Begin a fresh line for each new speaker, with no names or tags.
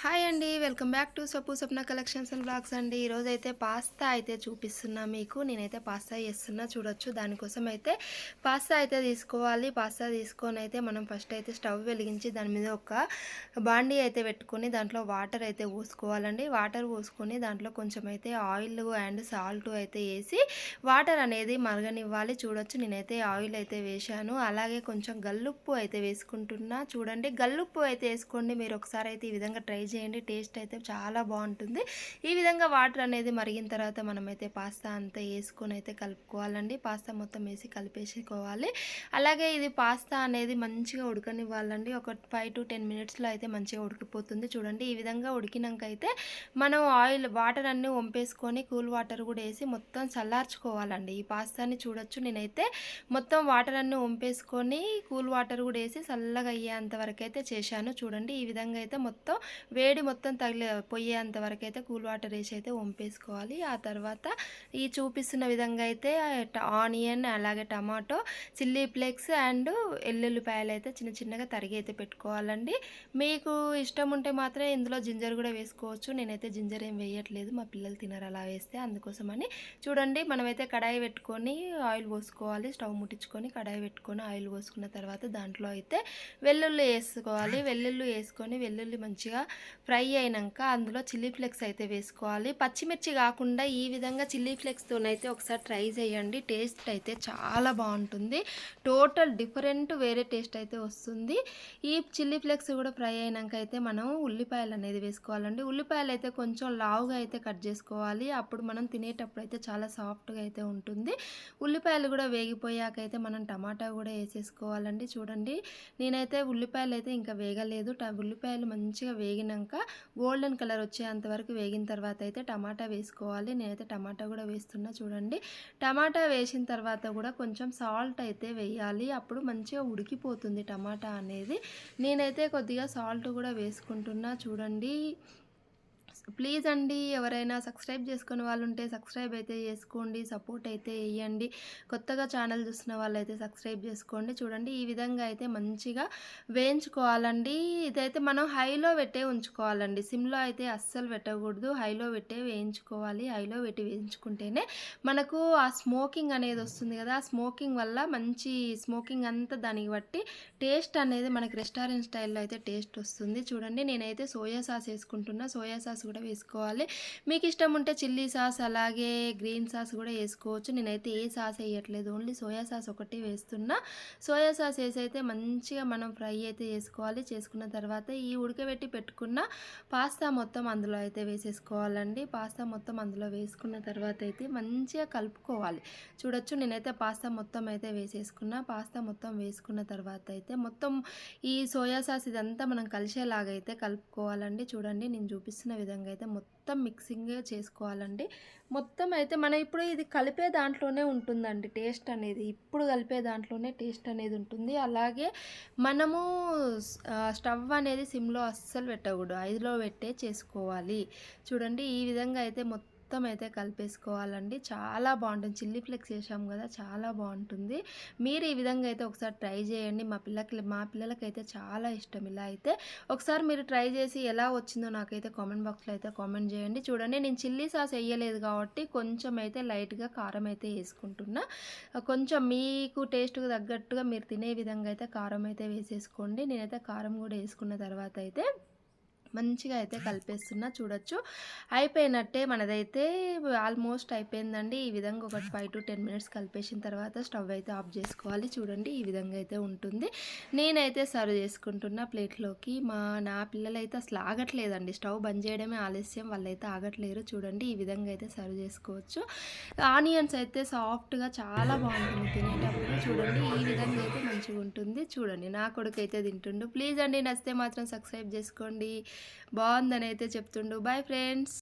Hi అండి welcome back to సపు Sapna collections and blogs అండి. ఈరోజు అయితే పాస్తా అయితే చూపిస్తున్నా మీకు. నేనైతే పాస్తా చేస్తున్నా చూడొచ్చు. దానికోసం అయితే పాస్తా అయితే తీసుకోవాలి. పాస్తా తీసుకొని అయితే మనం ఫస్ట్ అయితే స్టవ్ వెలిగించి దాని మీద ఒక బాండీ అయితే పెట్టుకొని దాంట్లో వాటర్ అయితే పోసుకోవాలండి. వాటర్ పోసుకొని దాంట్లో కొంచెం అయితే ఆయిల్ అండ్ సాల్ట్ అయితే వేసి వాటర్ అనేది మరగనివ్వాలి. చూడొచ్చు నేనైతే ఆయిల్ అయితే వేశాను. అలాగే కొంచెం గల్లుప్పు అయితే వేసుకుంటున్నా. చూడండి గల్లుప్పు అయితే వేసుకోండి. మీరు ఒకసారి అయితే ఈ విధంగా ట్రై చేయండి. టేస్ట్ అయితే చాలా బాగుంటుంది. ఈ విధంగా వాటర్ అనేది మరిగిన తర్వాత మనమైతే పాస్తా అంతా వేసుకొని అయితే కలుపుకోవాలండి. పాస్తా మొత్తం వేసి కలిపేసుకోవాలి. అలాగే ఇది పాస్తా అనేది మంచిగా ఉడకనివ్వాలండి. ఒక ఫైవ్ టు టెన్ మినిట్స్లో అయితే మంచిగా ఉడికిపోతుంది. చూడండి ఈ విధంగా ఉడికినాక అయితే మనం ఆయిల్ వాటర్ అన్నీ వంపేసుకొని కూల్ వాటర్ కూడా వేసి మొత్తం చల్లార్చుకోవాలండి. ఈ పాస్తాని చూడొచ్చు. నేనైతే మొత్తం వాటర్ అన్నీ వంపేసుకొని కూల్ వాటర్ కూడా వేసి చల్లగా అయ్యేంత వరకు అయితే చేశాను. చూడండి ఈ విధంగా అయితే మొత్తం వేడి మొత్తం తగిలే పొయ్యే వరకు అయితే కూల్ వాటర్ వేసి అయితే వంపేసుకోవాలి. ఆ తర్వాత ఈ చూపిస్తున్న విధంగా అయితే ఆనియన్ అలాగే టమాటో చిల్లీ ఫ్లేక్స్ అండ్ ఎల్లుల్లిపాయలు అయితే చిన్న చిన్నగా తరిగి అయితే పెట్టుకోవాలండి. మీకు ఇష్టం ఉంటే మాత్రం ఇందులో జింజర్ కూడా వేసుకోవచ్చు. నేనైతే జింజర్ ఏం వేయట్లేదు. మా పిల్లలు తినరు అలా వేస్తే అందుకోసమని. చూడండి మనమైతే కడాయి పెట్టుకొని ఆయిల్ పోసుకోవాలి. స్టవ్ ముట్టించుకొని కడాయి పెట్టుకొని ఆయిల్ పోసుకున్న తర్వాత దాంట్లో అయితే వెల్లుల్లి వేసుకోవాలి. వెల్లుల్లి వేసుకొని వెల్లుల్లి మంచిగా ఫ్రై అయినాక అందులో చిల్లీ ఫ్లెక్స్ అయితే వేసుకోవాలి. పచ్చిమిర్చి కాకుండా ఈ విధంగా చిల్లీ ఫ్లెక్స్తోనైతే ఒకసారి ట్రై చేయండి. టేస్ట్ అయితే చాలా బాగుంటుంది. టోటల్ డిఫరెంట్ వేరే టేస్ట్ అయితే వస్తుంది. ఈ చిల్లీ ఫ్లెక్స్ కూడా ఫ్రై అయినాక అయితే మనం ఉల్లిపాయలు అనేది వేసుకోవాలండి. ఉల్లిపాయలు అయితే కొంచెం లావుగా అయితే కట్ చేసుకోవాలి. అప్పుడు మనం తినేటప్పుడు అయితే చాలా సాఫ్ట్గా అయితే ఉంటుంది. ఉల్లిపాయలు కూడా వేగిపోయాక అయితే మనం టమాటా కూడా వేసేసుకోవాలండి. చూడండి. నేనైతే ఉల్లిపాయలు అయితే ఇంకా వేగలేదు. ఉల్లిపాయలు మంచిగా వేగాక గోల్డెన్ కలర్ వచ్చేంత వరకు వేగిన తర్వాత అయితే టమాటా వేసుకోవాలి. నేనైతే టమాటా కూడా వేస్తున్నా చూడండి. టమాటా వేసిన తర్వాత కూడా కొంచెం సాల్ట్ అయితే వేయాలి. అప్పుడు మంచిగా ఉడికిపోతుంది టమాటా అనేది. నేనైతే కొద్దిగా సాల్ట్ కూడా వేసుకుంటున్నా చూడండి. ప్లీజ్ అండి ఎవరైనా సబ్స్క్రైబ్ చేసుకునే వాళ్ళు ఉంటే సబ్స్క్రైబ్ అయితే చేసుకోండి సపోర్ట్ అయితే వేయండి కొత్తగా ఛానల్ చూసిన వాళ్ళు అయితే సబ్స్క్రైబ్ చేసుకోండి. చూడండి ఈ విధంగా అయితే మంచిగా వేయించుకోవాలండి. ఇదైతే మనం హైలో పెట్టే ఉంచుకోవాలండి. సిమ్లో అయితే అస్సలు పెట్టకూడదు. హైలో పెట్టే వేయించుకోవాలి. హైలో పెట్టి వేయించుకుంటేనే మనకు ఆ స్మోకింగ్ అనేది వస్తుంది కదా. ఆ స్మోకింగ్ వల్ల మంచి స్మోకింగ్ అంతా దానికి బట్టి టేస్ట్ అనేది మనకి రెస్టారెంట్ స్టైల్లో అయితే టేస్ట్ వస్తుంది. చూడండి నేనైతే సోయా సాస్ వేసుకుంటున్నా. సోయా సాస్ కూడా వేసుకోవాలి. మీకు ఇష్టం ఉంటే చిల్లీ సాస్ అలాగే గ్రీన్ సాస్ కూడా వేసుకోవచ్చు. నేనైతే ఏ సాస్ వేయట్లేదు ఓన్లీ సోయా సాస్ ఒకటి వేస్తున్నా. సోయా సాస్ వేసి అయితే మంచిగా మనం ఫ్రై అయితే చేసుకోవాలి చేసుకున్న తర్వాత ఈ ఉడకబెట్టి పెట్టుకున్న పాస్తా మొత్తం అందులో అయితే వేసేసుకోవాలండి. పాస్తా మొత్తం అందులో వేసుకున్న తర్వాత అయితే మంచిగా కలుపుకోవాలి. చూడొచ్చు నేనైతే పాస్తా మొత్తం అయితే వేసేసుకున్నా. పాస్తా మొత్తం వేసుకున్న తర్వాత అయితే మొత్తం ఈ సోయా సాస్ ఇదంతా మనం కలిసేలాగా అయితే కలుపుకోవాలండి. చూడండి నేను చూపిస్తున్న విధంగా అయితే మొత్తం మిక్సింగ్ చేసుకోవాలండి. మొత్తం అయితే మనం ఇప్పుడు ఇది కలిపే దాంట్లోనే ఉంటుందండి టేస్ట్ అనేది. ఇప్పుడు కలిపే దాంట్లోనే టేస్ట్ అనేది ఉంటుంది. అలాగే మనము స్టవ్ అనేది సిమ్లో అస్సలు పెట్టకూడదు. ఐదులో పెట్టే చేసుకోవాలి. చూడండి ఈ విధంగా అయితే మొత్తం మొత్తం అయితే కలిపేసుకోవాలండి. చాలా బాగుంటుంది. చిల్లీ ఫ్లెక్స్ వేసాం కదా చాలా బాగుంటుంది. మీరు ఈ విధంగా అయితే ఒకసారి ట్రై చేయండి. మా పిల్లకి మా పిల్లలకైతే చాలా ఇష్టం ఇలా అయితే. ఒకసారి మీరు ట్రై చేసి ఎలా వచ్చిందో నాకైతే కామెంట్ బాక్స్లో అయితే కామెంట్ చేయండి. చూడండి నేను చిల్లీ సాస్ వేయలేదు కాబట్టి కొంచెం అయితే లైట్గా కారం అయితే వేసుకుంటున్నా. కొంచెం మీకు టేస్ట్కి తగ్గట్టుగా మీరు తినే విధంగా అయితే కారం అయితే వేసేసుకోండి. నేనైతే కారం కూడా వేసుకున్న తర్వాత అయితే మంచిగా అయితే కలిపేస్తున్నా చూడొచ్చు. అయిపోయినట్టే మనదైతే ఆల్మోస్ట్ అయిపోయిందండి. ఈ విధంగా ఒక ఫైవ్ టు టెన్ మినిట్స్ కలిపేసిన తర్వాత స్టవ్ అయితే ఆఫ్ చేసుకోవాలి. చూడండి ఈ విధంగా అయితే ఉంటుంది. నేనైతే సర్వ్ చేసుకుంటున్న ప్లేట్లోకి మా నా పిల్లలైతే అసలు ఆగట్లేదండి. స్టవ్ బంద్ చేయడమే ఆలస్యం వాళ్ళైతే ఆగట్లేరు. చూడండి ఈ విధంగా అయితే సర్వ్ చేసుకోవచ్చు. ఆనియన్స్ అయితే సాఫ్ట్గా చాలా బాగుంటుంది తినేటప్పుడు. చూడండి ఈ విధంగా అయితే మంచిగా ఉంటుంది చూడండి నా కొడుకు అయితే తింటుండు. ప్లీజ్ అండి నచ్చితే మాత్రం సబ్స్క్రైబ్ చేసుకోండి. బాగుందని అయితే చెప్తుండు. Bye friends